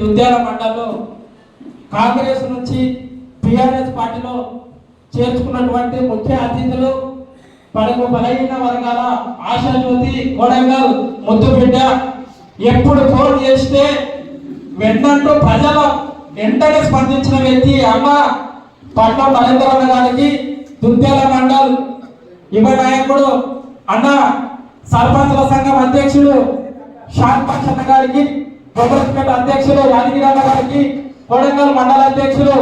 దుద్యాల మండలంలో కాంగ్రెస్ నుంచి టిఆర్ఎస్ పార్టీలో చేర్చుకున్నటువంటి ముఖ్య అతిథులు పడుగు బలహీన వర్గాల ఆశాజ్యోతి కొడంగల్ ముద్దుబిడ్డ. ఎప్పుడు ఫోన్ చేస్తే వెన్నంటూ ప్రజల వెంటనే స్పందించిన వ్యక్తి అమ్మ పట్నం నరేంద్రన్న గారికి దుద్యాల మండల్ యువ నాయకుడు అన్న సర్పంచుల సంఘం అధ్యక్షుడు షాన్ గారికి కొబ్బరిపేట అధ్యక్షుడు యాదగిరి గారికి కొడంగల్ మండల అధ్యక్షులు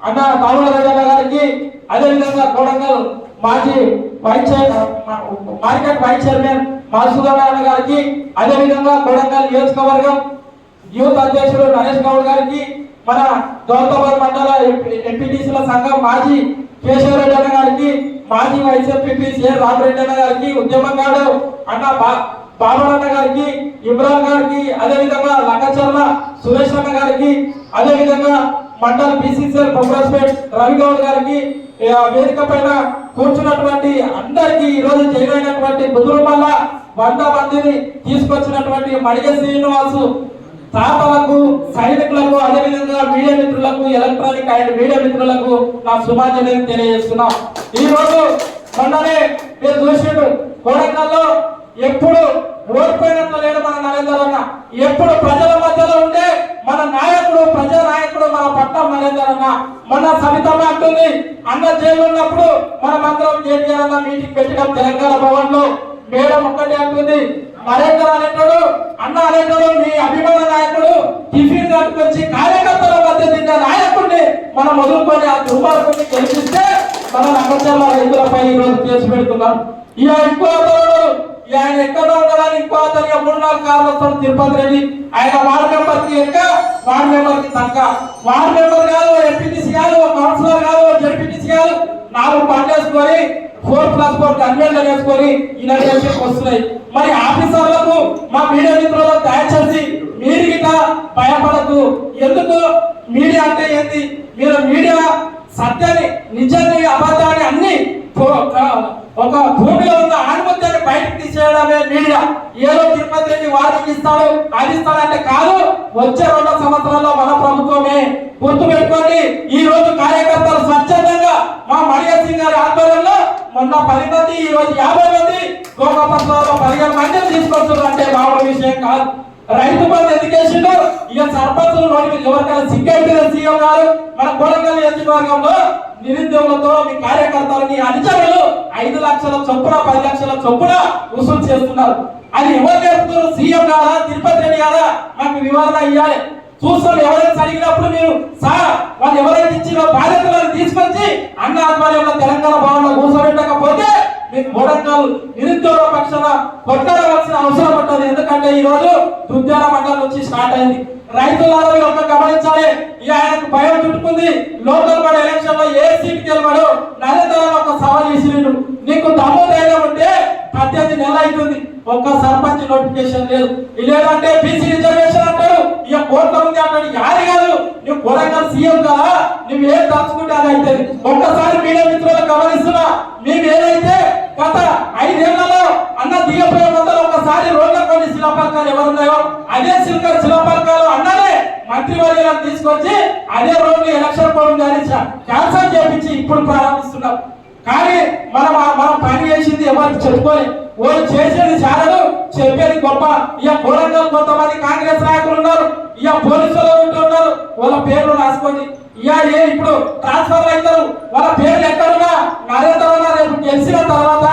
అన్న కావుల రాజన్న గారికి అదేవిధంగా కొడంగల్ మాజీ vice market vice chairman Madhusudan అన్న గారికి అదేవిధంగా కొడంగల్ నియోజకవర్గం యూత్ అధ్యక్షుడు నరేష్ గౌడ్ గారికి మన గౌతమర్ మండల ఎంపీటీసీల సంఘం మాజీ కేశవరెడ్డి అన్న గారికి మాజీ వైస్ ఎంపీ సిఆర్ రామరెడ్డి అన్న గారికి ఉద్యమంగాడు అన్న బా బాబరన్న గారికి ఇమ్రాన్ గారికి అదేవిధంగా లంగచర్ల సురేష్ అన్న గారికి అదేవిధంగా మండల్ బీసీసీఎల్ బొమ్మరాజ్పేట్ రవిగౌడ్ గారికి వేదిక పైన కూర్చున్నటువంటి అందరికి ఈ రోజు చేయనటువంటి బుధురుమల్ల వంద మందిని తీసుకొచ్చినటువంటి మడిగ శ్రీనివాసు తాతలకు సైనికులకు అదేవిధంగా మీడియా మిత్రులకు ఎలక్ట్రానిక్ అండ్ మీడియా మిత్రులకు నా శుభాంజలిని తెలియజేస్తున్నాం. ఈ రోజు మొన్ననే మీరు చూసిండు కోడంగల్లో ఎప్పుడు ఓడిపోయినట్లు లేడు మన నరేంద్ర అన్న. ఎప్పుడు ప్రజల మధ్యలో ఉండే మన నాయకుడు ప్రజా నాయకుడు మన పట్టం నరేంద్ర అన్న. మన సవితమ్మ అంటుంది అన్న జైలు ఉన్నప్పుడు మన మంత్రం కేటీఆర్ అన్న మీటింగ్ పెట్టడం తెలంగాణ భవన్లో మేడం ఒక్కటే అంటుంది నరేంద్ర అనేటోడు అన్న అనేటోడు మీ అభిమాన నాయకుడు టిఫిన్ కట్టుకొచ్చి కార్యకర్తల మధ్య తిన్న నాయకుడిని మనం వదులుకొని ఆ దుర్మార్గుడిని గెలిపిస్తే మన నగచర్ల రైతులపై ఈ రోజు కేసు పెడుతున్నాం. ఇక ఎక్కువ ఆయన ఎక్కడ ఉండడానికి ఇంకో మూడు నాలుగు కార్లు వస్తాడు తిరుపతి రెడ్డి ఆయన వార్డ్ మెంబర్కి ఎక్క వార్డ్ మెంబర్కి తక్క వార్డ్ మెంబర్ కాదు ఎంపీటీసీ కాదు కౌన్సిలర్ కాదు జడ్పీటీసీ కాదు. నాలుగు పండేసుకొని ఫోర్ ప్లస్ ఫోర్ కన్వెన్షన్ వేసుకొని ఇలా వస్తున్నాయి. మరి ఆఫీసర్లకు మా మీడియా మిత్రులకు దయచేసి మీరు గిట్ట భయపడద్దు. ఎందుకు? మీడియా అంటే ఏంటి మీరు మీడియా సత్యాన్ని నిజాన్ని అబద్ధాన్ని అన్ని ఒక భూమి ఏదో తిరుపతి రెడ్డి వారికి ఇస్తాడు. అది ఇస్తాడంటే కాదు వచ్చే రెండు సంవత్సరాల్లో మన ప్రభుత్వమే గుర్తు పెట్టుకోండి. ఈ రోజు కార్యకర్తలు స్వచ్ఛందంగా మా మడియ సింగ్ గారి ఆధ్వర్యంలో మొన్న పది మంది ఈ రోజు యాభై మంది గోకపత్రంలో పదిహేను మందిని తీసుకొస్తున్నారు. అంటే మామూలు విషయం కాదు. రైతు బంధు ఎడ్యుకేషన్ ఇక సర్పంచులు ఎవరికైనా సిగ్గైతే సీఎం గారు మన కోడంగల్ నియోజకవర్గంలో నిరుద్యోగులతో మీ కార్యకర్తలు మీ అనుచరులు ఐదు లక్షల చొప్పున పది లక్షల చొప్పున వసూలు చేస్తున్నారు. అది ఎవరు నేర్పుతున్నారు సీఎం కాదా? తిరుపతి రెడ్డి కాదా? మాకు వివరణ ఇవ్వాలి చూస్తాం ఎవరైనా అడిగినప్పుడు మీరు సార్ వాళ్ళు ఎవరైతే ఇచ్చిన బాధ్యతలను తీసుకొచ్చి అన్న ఆధ్వర్యంలో తెలంగాణ భవన్లో కూర్చోబెట్టకపోతే మీకు మూడంకల్ నిరుద్యోగ పక్షాన కొట్టాడవలసిన అవసరం ఉంటుంది. ఎందుకంటే ఈ రోజు దుద్యాల మండలం నుంచి స్టార్ట్ అయింది. రైతుల యొక్క గమనించాలి. ఈ ఆయనకు భయం చుట్టుకుంది. లోకల్ బడ్ ఎలక్షన్లో ఏ సీట్ గెలవాడు నరేంద్ర ఒక సవాల్ చేసినాడు నీకు తమ్ము ధైర్యం ఉంటే పద్దెనిమిది నెల అవుతుంది. ఒక్క సర్పంచ్ నోటిఫికేషన్ లేదు. లేదంటే బీసీ రిజర్వేషన్ అంటారు. ఇక కోర్టు ఉంది అంటాడు యారు కాదు. నువ్వు కొడంగల్ సీఎం కదా. నువ్వు ఏం తలుచుకుంటే అది అయితే ఒక్కసారి మీడియా మిత్రులు గమనిస్తున్నా. మేము ఏదైతే గత ఐదేళ్ళలో అన్న దిగపోయే మొదలు ఒకసారి రోడ్ల కొన్ని శిలాపలకాలు ఎవరున్నాయో అదే సిల్కర్ శిలాపలకాలు అన్ననే మంత్రివర్గాలను తీసుకొచ్చి అదే రోడ్లు ఎలక్షన్ కోడ్ కానీ క్యాన్సల్ చేపించి ఇప్పుడు ప్రారంభిస్తున్నాం. కానీ మనం మనం పని చేసింది ఎవరికి చెప్పుకొని వాళ్ళు చేసేది చాలదు చెప్పేది గొప్ప. ఇక కోరంగల్ కొంతమంది కాంగ్రెస్ నాయకులు ఉన్నారు ఇక పోలీసులు ఉంటున్నారు వాళ్ళ పేర్లు రాసుకోండి ఇక ఏ ఇప్పుడు ట్రాన్స్ఫర్ అవుతారు వాళ్ళ పేర్లు ఎక్కడున్నా? నరేంద్ర రేపు గెలిచిన తర్వాత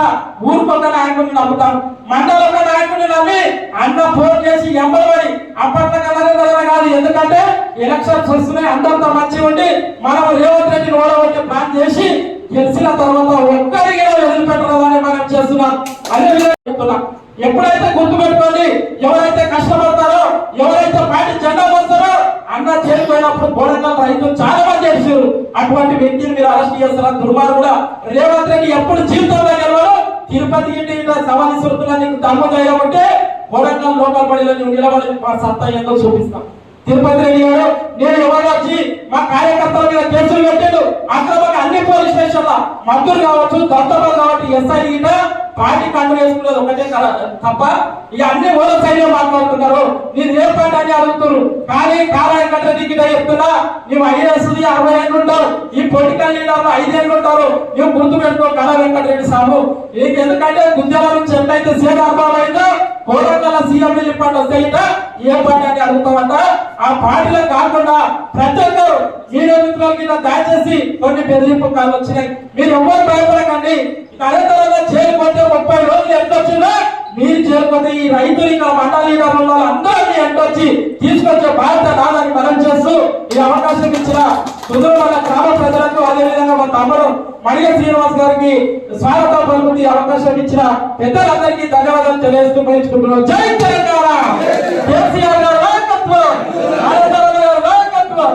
ఊరుకొక నాయకుడిని నమ్ముతాం మండలంలో నాయకుడిని నమ్మి అన్న ఫోన్ చేసి ఎంబడి అప్పట్లో నరేంద్ర కాదు. ఎందుకంటే ఎలక్షన్స్ వస్తున్నాయి అందరితో మంచి ఉండి మనం రేవంత్ రెడ్డిని ఓడగొట్టి ప్లాన్ చేసి గెలిచిన తర్వాత ఒక్కరికి వదిలిపెట్టరాదని మనం చేస్తున్నాం. అదే విధంగా చెప్తున్నాం. ఎప్పుడైతే గుర్తుపెట్టుకోండి ఎవరైతే కష్టపడతారో ఎవరైతే పార్టీ జెండా పోస్తారో అన్న చేరిపోయినప్పుడు గోడంగల్ రైతులు చాలా మంది చేశారు అటువంటి వ్యక్తిని మీరు అరెస్ట్ చేస్తున్నారు దుర్మార్గుడు. రేవంత్ రెడ్డి ఎప్పుడు జీవితంలో గెలవరు తిరుపతి ఇంటి ఇట్లా నీకు ధర్మ ధైర్యం ఉంటే గోడంగల్ లోకల్ నువ్వు నిలబడి మా సత్తా ఏందో చూపిస్తాం. తిరుపతి రెడ్డి గారు నేను ఎవరు వచ్చి మా కార్యకర్తల మీద కేసులు పెట్టాడు. అక్రమంగా అన్ని పోలీస్ స్టేషన్ల మద్దూరు కావచ్చు దత్తలు కావచ్చు ఎస్ఐ పార్టీ పండుగ వేసుకున్నది ఒకటే తప్ప ఇక అన్ని ఓలో సైన్యం మాట్లాడుతున్నారు. నేను ఏ పార్టీ అని అడుగుతున్నారు? కానీ కారాయం కట్ట దిగిట చెప్తున్నా నువ్వు ఐఏఎస్ అరవై ఏళ్ళు ఉంటారు. ఈ పొలిటికల్ లీడర్లు ఐదేళ్ళు ఉంటారు. నువ్వు గుర్తు పెట్టుకో కళ వెంకటరెడ్డి సాబు నీకు ఎందుకంటే గుంజాల నుంచి ఎంతైతే సీతారాబాబు అయిందో కోరంగల సీఎం వెళ్ళిపోండి వస్తే ఇట ఏ పార్టీ అని అడుగుతామంట ఆ పార్టీలో కాకుండా ప్రతి ఒక్కరు మీడియా మిత్రుల మీద దయచేసి కొన్ని బెదిరింపు కాళ్ళు వచ్చినాయి. మీరు ఎవరు భయపడకండి. ఇక అదే చేరుకుంటే ముప్పై రోజులు ఎంత వచ్చిందో మీరు చేరుకుంటే ఈ రైతులు ఇక్కడ మండల లీడర్లు అందరినీ అందరూ వచ్చి తీసుకొచ్చే బాధ్యత నాదని మనం చేస్తూ ఈ అవకాశం ఇచ్చిన సుదూర గ్రామ ప్రజలకు అదేవిధంగా మా తమ్ముడు మణిగ శ్రీనివాస్ గారికి స్వాగతం పలుకుతూ ఈ అవకాశం ఇచ్చిన పెద్దలందరికీ ధన్యవాదాలు తెలియజేస్తూ ముగించుకుంటున్నాం. జై తెలంగాణ! కేసీఆర్ గారు నాయకత్వం! గారు నాయకత్వం!